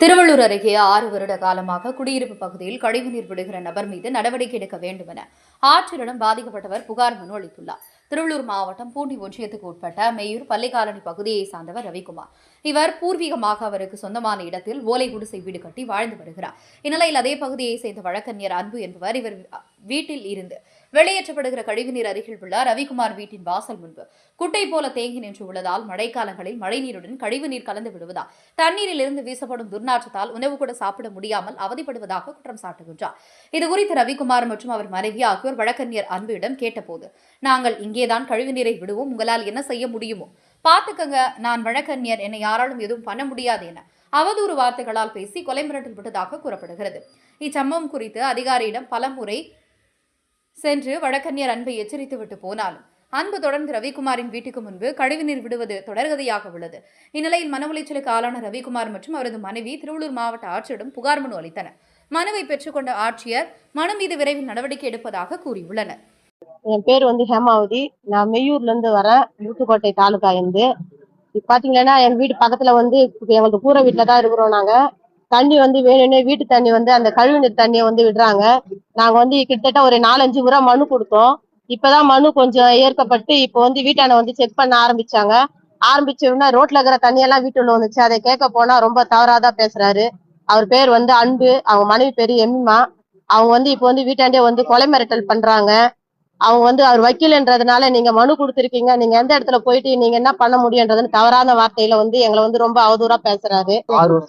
திருவள்ளூர் அருகே ஆறு வருட காலமாக குடியிருப்பு பகுதியில் கழிவுநீர் விடுகிற நபர் மீது நடவடிக்கை எடுக்க வேண்டும் என ஆட்சியரிடம் பாதிக்கப்பட்டவர் புகார் மனு அளித்துள்ளார். திருவள்ளூர் மாவட்டம் பூண்டி ஒன்றியத்துக்கு உட்பட்ட மேயூர் பள்ளிக்காலனி பகுதியை சார்ந்தவர் ரவிக்குமார். இவர் பூர்வீகமாக அவருக்கு சொந்தமான இடத்தில் ஓலை குடிசை வீடு கட்டி வாழ்ந்து வருகிறார். இந்நிலையில் அதே பகுதியை சேர்ந்த வழக்கறிஞர் அன்பு என்பவர் இவர் வீட்டில் இருந்து வெளியேற்றப்படுகிற கழிவுநீர் அருகில் உள்ள ரவிக்குமார் வீட்டின் வாசல் முன்பு. குட்டை போல தேங்கி நின்று உள்ளதால் மழைக்காலங்களில் மழைநீருடன் கழிவுநீர் கலந்து விடுவதால் தண்ணீரில் இருந்து வீசப்படும் துர்நாற்றத்தால் உணவு கூட சாப்பிட முடியாமல் அவதிப்படுவதாக குற்றம் சாட்டுகின்றார். இதுகுறித்து ரவிக்குமார் மற்றும் அவர் மனைவி ஆகியோர் வழக்கறிஞர் அன்புவிடம் கேட்டபோது நாங்கள் இங்கேதான் கழிவுநீரை விடுவோம். உங்களால் என்ன செய்ய முடியுமோ? பார்த்துக்கங்க. நான் வழக்கறிஞர். என்னை யாராலும் எதுவும் பண்ண முடியாது என அவதூறு வார்த்தைகளால் பேசி கொலை மிரட்டல் விட்டதாக கூறப்படுகிறது. இச்சம்பவம் குறித்து அதிகாரியிடம் பலமுறை சென்று வழக்கறிஞர் அன்பை எச்சரித்துவிட்டு போனாலும் அன்பு தொடர்ந்து ரவிக்குமாரின் வீட்டுக்கு முன்பு கழிவுநீர் விடுவது தொடர்கதையாக உள்ளது. இந்நிலையில் மன உளைச்சலுக்கு ஆளான ரவிக்குமார் மற்றும் அவரது மனைவி திருவள்ளூர் மாவட்ட ஆட்சியரிடம் புகார் மனு அளித்தனர். மனுவை பெற்றுக்கொண்ட ஆட்சியர் மனு மீது விரைவில் நடவடிக்கை எடுப்பதாக கூறியுள்ளனர். என் பேர் வந்து ஹேமாவதி. நான் மெய்யூர்ல இருந்து வரேன் ஊத்துக்கோட்டை தாலுகா இருந்து இப்ப பாத்தீங்கன்னா எங்க வீட்டு பக்கத்துல வந்து எங்களுக்கு கூரை வீட்டுல தான் இருக்கிறோம் நாங்க. தண்ணி வந்து வேணும்னே வீட்டு தண்ணி வந்து அந்த கழிவுநீர் தண்ணியை வந்து விடுறாங்க. நாங்க வந்து கிட்டத்தட்ட ஒரு நாலஞ்சு முறை மனு கொடுத்தோம். இப்பதான் மனு கொஞ்சம் ஏற்கப்பட்டு இப்போ வந்து வீட்டான வந்து செக் பண்ண ஆரம்பிச்சாங்க. ஆரம்பிச்ச உடனே ரோட்ல இருக்கிற தண்ணியெல்லாம் வீட்டுள்ள வந்துச்சு. அதை கேட்க போனா ரொம்ப தவறாதான் பேசுறாரு. அவர் பேர் வந்து அன்பு. அவங்க மனைவி பேரு எம்மிமா அவங்க வந்து இப்போ வந்து வீட்டாண்டே வந்து கொலை மிரட்டல் பண்றாங்க. அவங்க வந்து அவர் வக்கீல்ன்றதுனால நீங்க மனு கொடுத்துருக்கீங்க. நீங்க எந்த இடத்துல போயிட்டு நீங்க என்ன பண்ண முடியுன்றதுன்னு தவறான வார்த்தையில வந்து எங்களை வந்து ரொம்ப அவதூறா பேசுறாரு.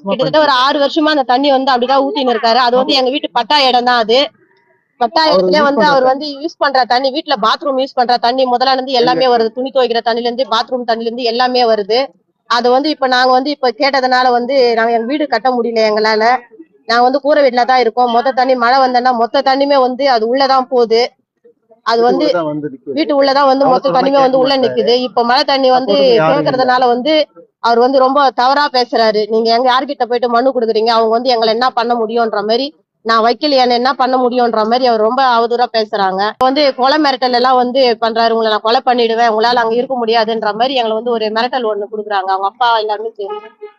கிட்டத்தட்ட ஒரு ஆறு வருஷமா அந்த தண்ணி வந்து அப்படிதான் ஊத்தின்னு இருக்காரு. அது வந்து எங்க வீட்டு பட்டா இடம் தான் அது. பட்டா இடத்துல வந்து அவர் வந்து யூஸ் பண்ற தண்ணி வீட்டுல பாத்ரூம் யூஸ் பண்ற தண்ணி முதல்ல இருந்து எல்லாமே வருது. துணி துவைக்கிற தண்ணில இருந்து பாத்ரூம் தண்ணில இருந்து எல்லாமே வருது. அது வந்து இப்ப நாங்க வந்து இப்ப கேட்டதுனால வந்து நாங்க எங்க வீடு கட்ட முடியல எங்களால. நாங்க வந்து கூரை வீட்டுல தான் இருக்கோம். மொத்த தண்ணி மழை வந்தேன்னா மொத்த தண்ணியுமே வந்து அது உள்ளதான் போகுது. அது வந்து. வீட்டு உள்ளதான் வந்து மொத்த தண்ணியுமே வந்து உள்ள. நிக்குது. இப்ப மழை தண்ணி வந்து. கேக்குறதுனால வந்து அவர் வந்து ரொம்ப தவறா பேசுறாரு. நீங்க எங்க யார்கிட்ட போயிட்டு மனு கொடுக்குறீங்க? அவங்க வந்து எங்களை என்ன பண்ண முடியும்ன்ற மாதிரி நான் வைக்கல என்ன என்ன பண்ண முடியும்ன்ற மாதிரி அவர் ரொம்ப அவதூறா பேசுறாங்க. வந்து கொலை மிரட்டல் எல்லாம் வந்து பண்றாரு. உங்களை நான் கொலை பண்ணிடுவேன். உங்களால அங்க இருக்க முடியாதுன்ற மாதிரி எங்களை வந்து ஒரு மிரட்டல் ஒண்ணு கொடுக்குறாங்க. அவங்க அப்பா எல்லாருமே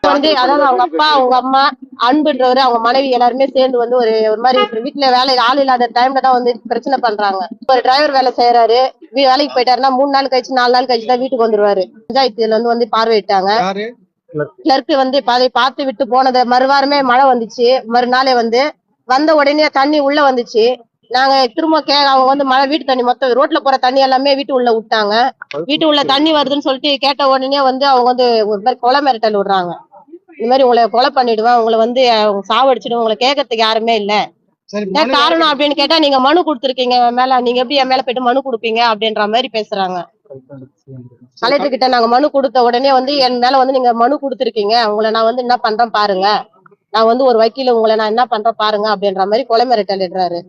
வந்து அதாவது அவங்க அப்பா அவங்க அம்மா அன்புன்றவரு அவங்க மனைவி எல்லாருமே சேர்ந்து வந்து ஒரு ஒரு மாதிரி வீட்டுல வேலை ஆள் இல்லாத டைம்ல தான் வந்து பிரச்சனை பண்றாங்க. ஒரு டிரைவர் வேலை செய்யறாரு வேலைக்கு போயிட்டாருன்னா மூணு நாள் கழிச்சு நாலு நாள் கழிச்சு தான் வீட்டுக்கு வந்துருவாரு. பஞ்சாயத்துல வந்து வந்து பார்வையிட்டாங்க. யாரு? கிளர்க்கு வந்து அதை பார்த்து விட்டு போனது மறுவாரமே மழை வந்துச்சு. மறுநாளே வந்து வந்த உடனே தண்ணி உள்ள வந்துச்சு. நாங்க திரும்ப கே அவங்க வந்து மழை வீட்டு தண்ணி மொத்தம் ரோட்ல போற தண்ணி எல்லாமே வீட்டு உள்ள விட்டாங்க. வீட்டு உள்ள தண்ணி வருதுன்னு சொல்லிட்டு கேட்ட உடனே வந்து அவங்க வந்து ஒரு மாதிரி கொலை மிரட்டல் விடுறாங்க. இந்த மாதிரி உங்களை கொலை பண்ணிடுவேன் உங்களை வந்து சாவடிச்சிடுவேன் உங்களை கேட்கறதுக்கு யாருமே இல்ல. காரணம் அப்படின்னு கேட்டா நீங்க மனு கொடுத்துருக்கீங்க மேல நீங்க எப்படி என் மேல போயிட்டு மனு கொடுப்பீங்க அப்படின்ற மாதிரி பேசுறாங்க. கலெக்டர் கிட்ட நாங்க மனு கொடுத்த உடனே வந்து என் மேல வந்து நீங்க மனு கொடுத்துருக்கீங்க உங்களை நான் வந்து என்ன பண்றேன் பாருங்க. நான் வந்து ஒரு வக்கீல் உங்களை நான் என்ன பண்றேன் பாருங்க அப்படின்ற மாதிரி கொலை மிரட்டல் இடுறாரு.